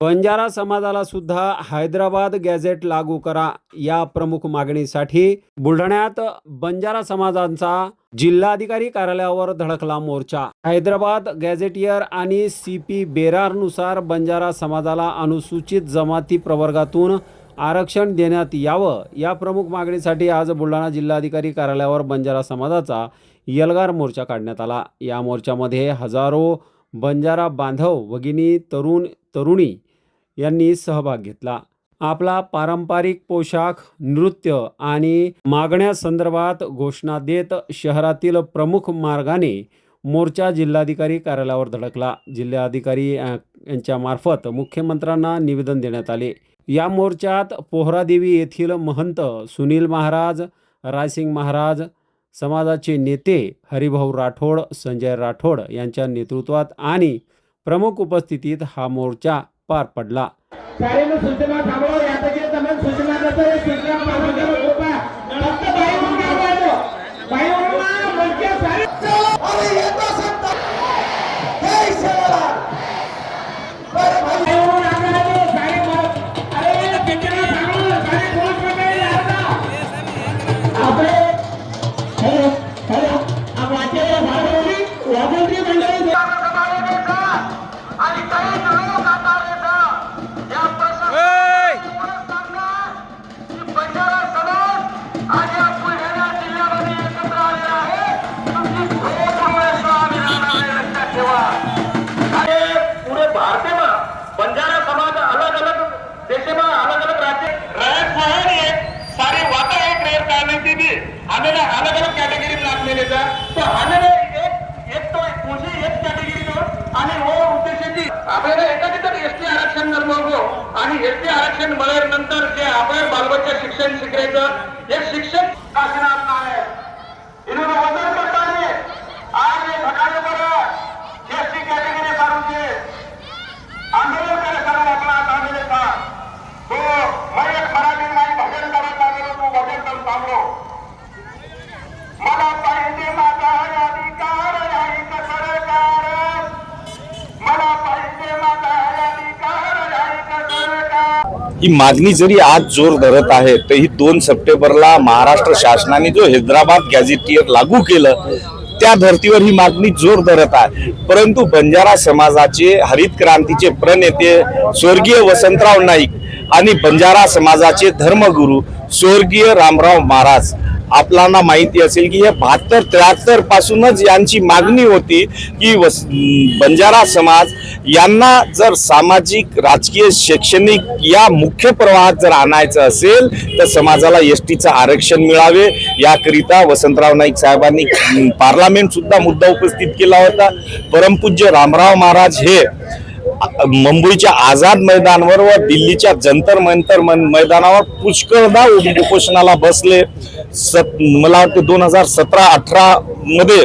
बंजारा समाजाला सुद्धा हैदराबाद गॅझेट लागू करा या प्रमुख मागणीसाठी बुलढाण्यात बंजारा समाजांचा जिल्हाधिकारी कार्यालयावर धडकला मोर्चा. हैदराबाद गॅझेटियर आणि सी पी बेरारनुसार बंजारा समाजाला अनुसूचित जमाती प्रवर्गातून आरक्षण देण्यात यावं या प्रमुख मागणीसाठी आज बुलढाणा जिल्हाधिकारी कार्यालयावर बंजारा समाजाचा यलगार मोर्चा काढण्यात आला. या मोर्चामध्ये हजारो बंजारा बांधव भगिनी तरुण तरुणी यांनी सहभाग घेतला. आपला पारंपरिक पोशाख नृत्य आणि मागण्यासंदर्भात घोषणा देत शहरातील प्रमुख मार्गाने मोर्चा जिल्हाधिकारी कार्यालयावर धडकला. जिल्हाधिकारी यांच्यामार्फत यांच्या मार्फत मुख्यमंत्र्यांना निवेदन देण्यात आले. या मोर्चात पोहरादेवी येथील महंत सुनील महाराज रायसिंग महाराज समाजाचे नेते हरिभाऊ राठोड संजय राठोड यांच्या नेतृत्वात आणि प्रमुख उपस्थितीत हा मोर्चा पार पडला. सूचना सूचना भी हमें ना अलग अलग कैटेगरी में नाम लेने का तो हमें एक एक तो एक कॅटेगरी आणि हो उद्देशाची आपल्याला एखादी तर एस टी आरक्षण निर्माण हो. आणि एस टी आरक्षण मिळाल्यानंतर जे आपण बालबच्चा शिक्षण शिकायचं हे शिक्षण शासनात आहे. इन्होंने ही मागणी जरी आज जोर धरत आहे तर ही दोन सप्टेंबरला महाराष्ट्र शासनाने जो हैदराबाद गॅझेटियर लागू केलं त्या धर्तीवर ही मागणी जोर धरत आहे. परंतु बंजारा समाजाचे हरित क्रांतीचे प्रणेते स्वर्गीय वसंतराव नाईक आणि बंजारा समाजाचे धर्मगुरू स्वर्गीय रामराव महाराज आपल्याला माहिती असेल की हे बहात्तर त्र्याहत्तर पासूनच यांची मागणी होती की वस बंजारा समाज यांना जर सामाजिक राजकीय शैक्षणिक या मुख्य प्रवाहात जर आणायचं असेल तर समाजाला एस टीचं आरक्षण मिळावे. याकरिता वसंतराव नाईक साहेबांनी पार्लामेंटसुद्धा पार्लमेंट सुद्धा मुद्दा उपस्थित केला होता. परमपूज्य रामराव महाराज हे मुंबईच्या आझाद मैदानावर व दिल्लीच्या जंतर मंतर मैदानावर पुष्कळदा उपोषणाला बसले. सत मला वाटतं दोन हजार सतरा अठरा मध्ये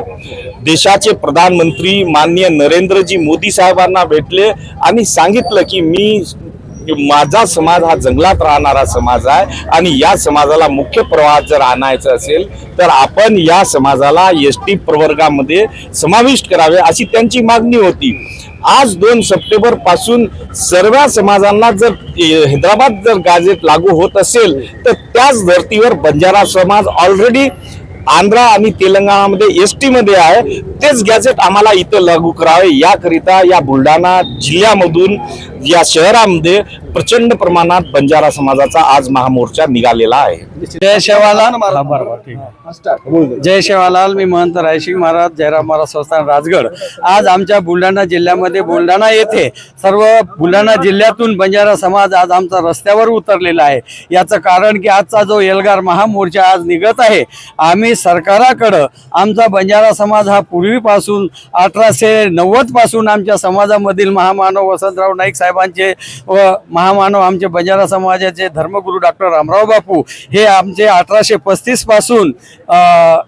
देशाचे प्रधानमंत्री माननीय नरेंद्रजी मोदी साहेबांना भेटले आणि सांगितलं की मी माझा समाज हा जंगलात राहणारा समाज आहे आणि या समाजाला मुख्य प्रवाहात जर आणायचं असेल तर आपण या समाजाला एस टी प्रवर्गामध्ये समाविष्ट करावे अशी त्यांची मागणी होती. आज दोन सप्टेंबरपासून सर्व समाजांना जर हैदराबाद जर गाजेट लागू होत असेल तर त्याच धर्तीवर बंजारा समाज ऑलरेडी आंध्रा आणि तेलंगणामध्ये एस टीमध्ये आहे. तेच गॅजेट आम्हाला इथं लागू करावे. याकरिता या बुलढाणा जिल्ह्यामधून या शहरामध्ये प्रचंड प्रमाणात बंजारा समाजाचा आज महामोर्चा निघालेला आहे. जय शेवालाल. जय शेवालाल मी महंत रायसिंग महाराज जयराम महाराज संस्थान राजगड. आज आमच्या बुलढाणा जिल्ह्यामध्ये बुलढाणा येथे सर्व बुलढाणा जिल्ह्यातून बंजारा समाज आज आमचा रस्त्यावर उतरलेला आहे. याचं कारण की आजचा जो एल्गार महामोर्चा आज निघत आहे आम्ही सरकाराकडं आमचा बंजारा समाज हा पूर्वीपासून अठराशे नव्वदपासून आमच्या समाजामधील महामानव वसंतराव नाईक साहेबांचे व महामानव आमचे बंजारा समाजाचे धर्मगुरू डॉक्टर रामराव बापू हे आमचे अठराशे पस्तीसपासून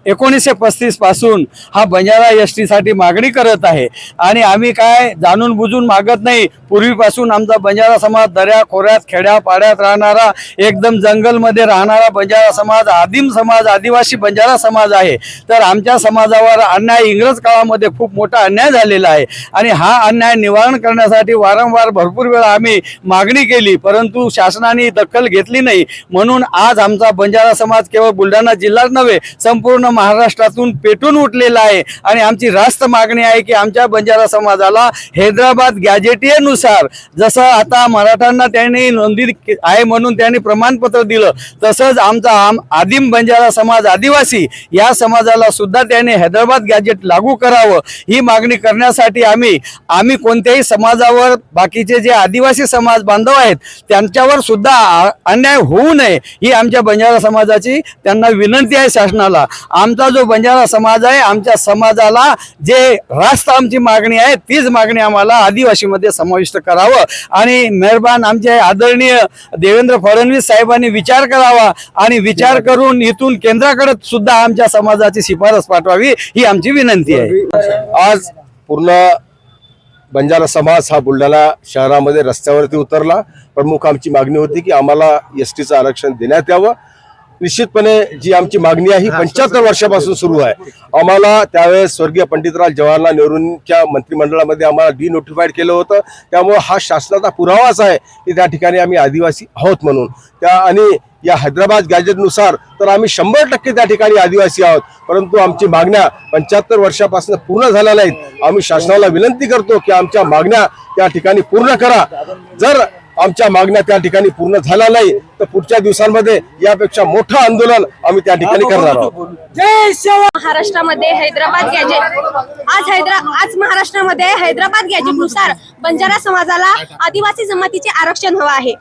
एकोणीसशे पस्तीसपासून हा बंजारा एस टीसाठी मागणी करत आहे. आणि आम्ही काय जाणून बुजून मागत नाही पूर्वीपासून आमचा बंजारा समाज दऱ्या खोऱ्यात खेड्या पाड्यात राहणारा एकदम जंगलमध्ये राहणारा बंजारा समाज आदिम समाज आदिवासी बंजारा समाज आहे. तर आमच्या समाजावर अन्याय इंग्रज काळामध्ये खूप मोठा अन्याय झालेला आहे. आणि हा अन्याय निवारण करण्यासाठी वारंवार भरपूर वेळा आम्ही मागणी केली परंतु शासनाने दखल घेतली नाही. म्हणून आज आमचा बंजारा समाज केवळ बुलढाणा जिल्हाच नव्हे संपूर्ण महाराष्ट्रातून पेटून उठलेला आहे. आणि आमची रास्त मागणी आहे की आमच्या बंजारा समाजाला हैदराबाद गॅजेटियनुसार जसं आता मराठ्यांना त्यांनी नोंदणी आहे म्हणून त्यांनी प्रमाणपत्र दिलं तसंच आमचा आम आदिम बंजारा समाज आदिवासी या समाजाला सुद्धा त्याने हैदराबाद गॅजेट लागू करावं ही मागणी करण्यासाठी आम्ही आम्ही कोणत्याही समाजावर बाकीचे जे आदिवासी समाज बांधव आहेत. त्यांच्यावर सुद्धा अन्याय होऊ नये ही आमच्या बंजारा समाजाची त्यांना विनंती आहे शासनाला. आमचा जो बंजारा समाज आहे आमच्या समाजाला जे रास्त आमची मागणी आहे तीच मागणी आम्हाला आदिवासीमध्ये समाविष्ट करावं. आणि मेहरबान आमचे आदरणीय देवेंद्र फडणवीस साहेबांनी विचार करावा आणि विचार करून इथून केंद्राकडे सुद्धा आमच्या समाजाची शिफारस पाठवावी ही आमची विनंती आहे. आज पूर्ण बंजारा समाज हा बुलढाणा शहरामध्ये रस्त्यावरती उतरला. प्रमुख आमची मागणी होती की आम्हाला एस टीचं आरक्षण देण्यात यावं. निश्चितपणे जी आमची मागणी आहे ही पंच्याहत्तर वर्षापासून सुरू आहे. आम्हाला त्यावेळेस स्वर्गीय पंडितराव जवाहरलाल नेहरूंच्या मंत्रिमंडळामध्ये आम्हाला डिनोटिफाईड केलं होतं. त्यामुळे हा शासनाचा पुरावाच आहे की त्या ठिकाणी आम्ही आदिवासी आहोत म्हणून. त्या आणि या हैदराबाद गॅजेटनुसार तर आम्ही शंभर टक्के त्या ठिकाणी आदिवासी आहोत. परंतु आमची मागण्या पंच्याहत्तर वर्षापासून पूर्ण झाल्या नाहीत. आम्ही शासनाला विनंती करतो की आमच्या मागण्या त्या ठिकाणी पूर्ण करा. जर आमच्या मागण्या त्या ठिकाणी पूर्ण झाल्या नाही. तर पुढच्या दिवसांमध्ये यापेक्षा मोठं आंदोलन आम्ही त्या ठिकाणी करणार आहोत. महाराष्ट्रामध्ये हैदराबाद गॅजेट. आज हैदरा आज महाराष्ट्रामध्ये हैदराबाद गॅजेटनुसार बंजारा समाजाला आदिवासी जमातीचे आरक्षण हवं आहे.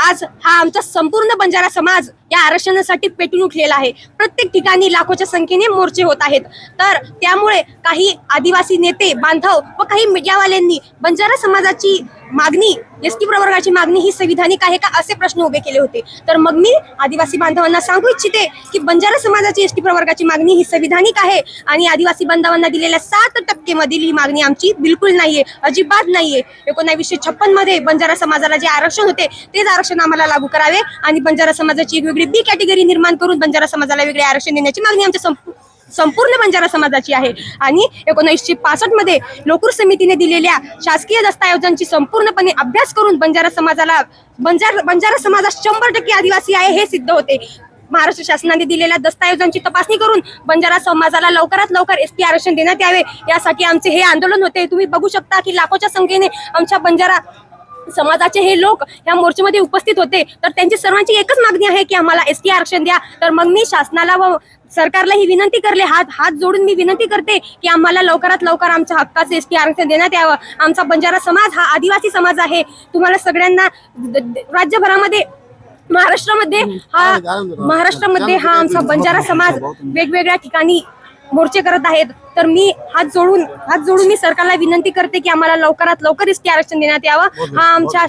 आज हा आमचा संपूर्ण बंजारा समाज या आरक्षणासाठी पेटून उठलेला आहे. प्रत्येक ठिकाणी लाखोच्या संख्येने मोर्चे होत आहेत. तर त्यामुळे काही आदिवासी नेते बांधव व काही मीडियावाल्यांनी बंजारा समाजाची मागणी एस टी प्रवर्गाची मागणी ही संविधानिक आहे का असे प्रश्न उभे केले होते. तर मग मी आदिवासी बांधवांना सांगू इच्छिते की बंजारा समाजाची एस टी प्रवर्गाची मागणी ही संविधानिक आहे आणि आदिवासी बांधवांना दिलेल्या सात टक्के मधील ही मागणी आमची बिलकुल नाहीये अजिबात नाहीये. एकोणावीसशे छप्पनमध्ये बंजारा समाजाला जे आरक्षण होते तेच आरक्षण आम्हाला लागू करावे आणि बंजारा समाजाची एक वेगळी बी कॅटेगरी निर्माण करून बंजारा समाजाला वेगळे आरक्षण देण्याची मागणी आमच्या संपूर्ण संपूर्ण बंजारा समाजाची आहे. आणि एकोणीसशे पासष्टमध्ये लोकूर समितीने दिलेल्या शासकीय दस्ताऐवजांची संपूर्णपणे अभ्यास करून बंजारा समाजाला बंजार बंजारा समाजात शंभर टक्के आदिवासी आहे हे सिद्ध होते. महाराष्ट्र शासनाने दिलेल्या दस्ताऐवजांची तपासणी करून बंजारा समाजाला लवकरात लवकर एस टी आरक्षण देण्यात यावे. यासाठी आमचे हे आंदोलन होते. तुम्ही बघू शकता की लाखोच्या संख्येने आमच्या बंजारा समाजाचे हे लोक या मोर्चेमध्ये उपस्थित होते. तर त्यांची सर्वांची एकच मागणी आहे की आम्हाला एस टी आरक्षण द्या. तर मग मी शासनाला व सरकारला ही विनंती करले हात हात जोडून मी विनंती करते की आम्हाला लवकरात लवकर आमच्या हक्काचे एस टी आरक्षण देण्यात यावं. आमचा बंजारा समाज हा आदिवासी समाज आहे. तुम्हाला सगळ्यांना राज्यभरामध्ये महाराष्ट्रामध्ये हा महाराष्ट्रामध्ये हा आमचा बंजारा समाज वेगवेगळ्या ठिकाणी मोर्चे करत आहेत तर मी हात जोडून हात जोडून मी सरकारला विनंती करते की आम्हाला लवकरात लवकर टी आरक्षण देण्यात यावं. हा आमच्या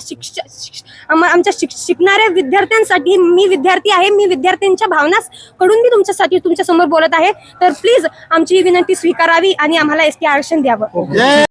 आमच्या शिक- शिकणाऱ्या विद्यार्थ्यांसाठी मी विद्यार्थी आहे मी विद्यार्थ्यांच्या भावना कडून मी तुमच्यासाठी तुमच्यासमोर बोलत आहे. तर प्लीज आमची ही विनंती स्वीकारावी आणि आम्हाला एस टी आरक्षण द्यावं.